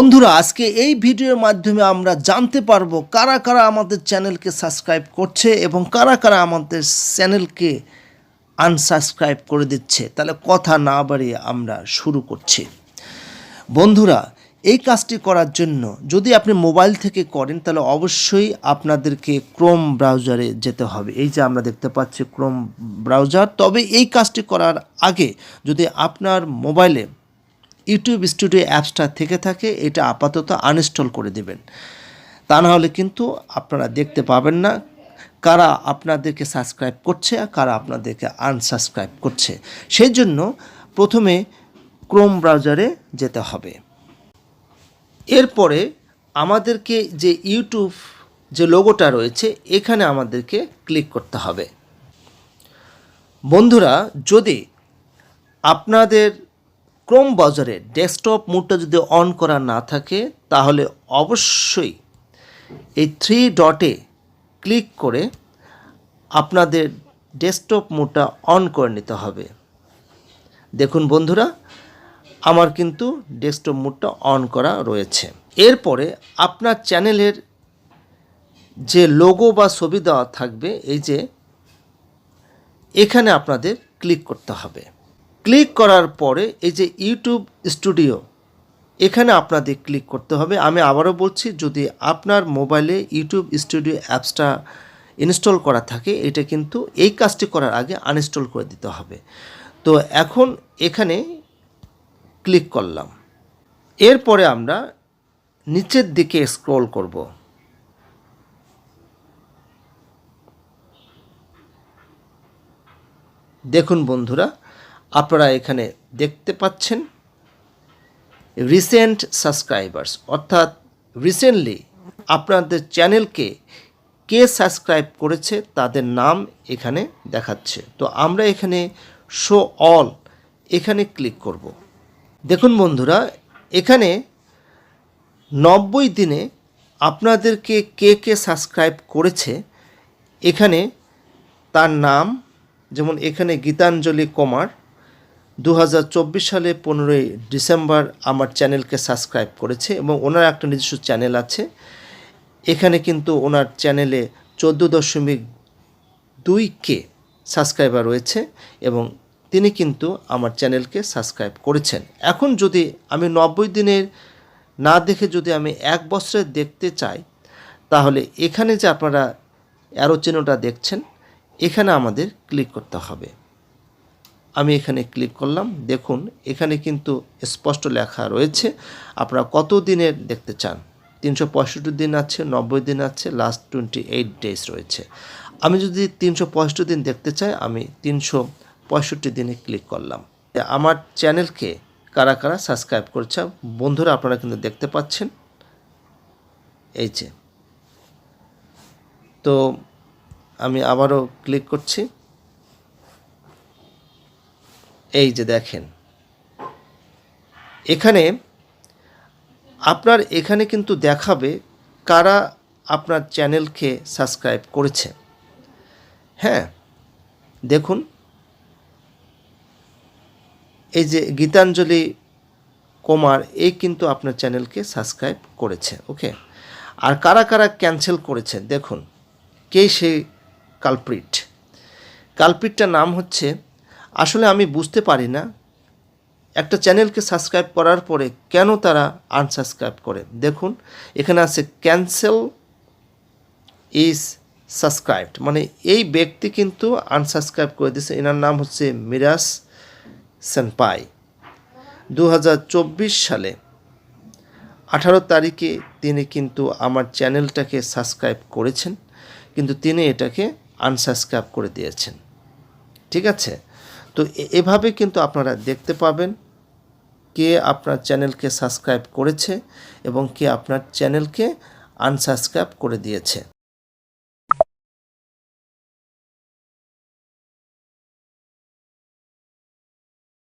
বন্ধুরা, আজকে এই ভিডিওর মাধ্যমে আমরা জানতে পারব কারা কারা আমাদের চ্যানেলকে সাবস্ক্রাইব করছে এবং কারা কারা আমাদের চ্যানেলকে আনসাবস্ক্রাইব করে দিচ্ছে। তাহলে কথা না বাড়িয়ে আমরা শুরু করছি। বন্ধুরা, এই কাজটি করার জন্য যদি আপনি মোবাইল থেকে করেন, তাহলে অবশ্যই আপনাদেরকে ক্রোম ব্রাউজারে যেতে হবে। এই যে আমরা দেখতে পাচ্ছি ক্রোম ব্রাউজার। তবে এই কাজটি করার আগে যদি আপনার মোবাইলে ইউটিউব স্টুডিও অ্যাপসটা থেকে থাকে, এটা আপাতত আনইনস্টল করে দেবেন। তা না হলে কিন্তু আপনারা দেখতে পাবেন না কারা আপনাদেরকে সাবস্ক্রাইব করছে আর কারা আপনাদেরকে আনসাবস্ক্রাইব করছে। সেই জন্য প্রথমে ক্রোম ব্রাউজারে যেতে হবে। এরপরে আমাদেরকে যে ইউটিউব যে লোগোটা রয়েছে, এখানে আমাদেরকে ক্লিক করতে হবে। বন্ধুরা, যদি আপনাদের ক্রোম ব্রাউজারে ডেস্কটপ মোডটা যদি অন করা না থাকে, তাহলে অবশ্যই এই থ্রি ডটে ক্লিক করে আপনাদের ডেস্কটপ মোডটা অন করে নিতে হবে। দেখুন বন্ধুরা, আমার কিন্তু ডেস্কটপ মোডটা অন করা রয়েছে। এরপরে আপনার চ্যানেলের যে লোগো বা ছবি দেওয়া থাকবে, এই যে এখানে আপনাদের ক্লিক করতে হবে। ক্লিক করার পরে এই যে ইউটিউব স্টুডিও, এখানে আপনাদের ক্লিক করতে হবে। আমি আবারও বলছি, যদি আপনার মোবাইলে ইউটিউব স্টুডিও অ্যাপসটা ইনস্টল করা থাকে, এটা কিন্তু এই কাজটি করার আগে আনইনস্টল করে দিতে হবে। তো এখন এখানে ক্লিক করলাম। এরপরে আমরা নিচের দিকে স্ক্রল করব। দেখুন বন্ধুরা আপনারা এখানে দেখতে পাচ্ছেন রিসেন্ট সাবস্ক্রাইবার্স অর্থাৎ রিসেন্টলি আপনাদের চ্যানেলকে কে সাবস্ক্রাইব করেছে তাদের নাম এখানে দেখাচ্ছে। তো আমরা এখানে শো অল এখানে ক্লিক করব। দেখুন বন্ধুরা, এখানে নব্বই দিনে আপনাদেরকে কে কে সাবস্ক্রাইব করেছে, এখানে তার নাম, যেমন এখানে গীতাঞ্জলি কুমার দু হাজার চব্বিশ সালে পনেরোই ডিসেম্বর আমার চ্যানেলকে সাবস্ক্রাইব করেছে এবং ওনার একটা নিজস্ব চ্যানেল আছে। এখানে কিন্তু ওনার চ্যানেলে চোদ্দ দশমিক দুই কে সাবস্ক্রাইবার রয়েছে এবং তিনি কিন্তু আমার চ্যানেলকে সাবস্ক্রাইব করেছেন। এখন যদি আমি নব্বই দিনের না দেখে যদি আমি এক বছরের দেখতে চাই, তাহলে এখানে যে আপনারা অ্যারো চিহ্নটা দেখছেন, এখানে আমাদের ক্লিক করতে হবে। আমি এখানে ক্লিক করলাম। দেখুন, এখানে কিন্তু স্পষ্ট লেখা রয়েছে। আপনারা কত দিনের দেখতে চান? তিনশো পঁয়ষট্টি দিন আছে, নব্বই দিন আছে লাস্ট টোয়েন্টি এইট ডেজ রয়েছে। আমি যদি তিনশো পঁয়ষট্টি দিন দেখতে চাই, আমি তিনশো পঁয়ষট্টি দিনে ক্লিক করলাম। আমার চ্যানেলকে কারা কারা সাবস্ক্রাইব করছে? বন্ধুরা, আপনারা কিন্তু দেখতে পাচ্ছেন। এই যে। তো, আমি আবারও ক্লিক করছি। এই যে দেখেন, এখানে আপনার এখানে কিন্তু দেখাবে কারা আপনার চ্যানেলকে সাবস্ক্রাইব করেছে। হ্যাঁ দেখুন, এই যে গীতাঞ্জলি কুমার এই কিন্তু আপনার চ্যানেলকে সাবস্ক্রাইব করেছে, ওকে? আর কারা কারা ক্যান্সেল করেছে, দেখুন, কে সেই কালপ্রিট? কালপ্রিটটার নাম হচ্ছে আসলে আমি বুঝতে পারি না। একটা চ্যানেলকে সাবস্ক্রাইব করার পরে কেন তারা আনসাবস্ক্রাইব করে? দেখুন, এখানে আছে ক্যান্সেল ইজ সাবস্ক্রাইবড। মানে এই ব্যক্তি কিন্তু আনসাবস্ক্রাইব করে দিয়েছে। এনার নাম হচ্ছে মিরাজ সেনপাই। দু হাজার চব্বিশ সালে আঠারো তারিখে তিনি কিন্তু আমার চ্যানেলটাকে সাবস্ক্রাইব করেছেন। কিন্তু তিনি এটাকে আনসাবস্ক্রাইব করে দিয়েছেন। ঠিক আছে? তো এভাবে কিন্তু আপনারা দেখতে পাবেন কে আপনার চ্যানেলকে সাবস্ক্রাইব করেছে এবং কে আপনার চ্যানেলকে আনসাবস্ক্রাইব করে দিয়েছে।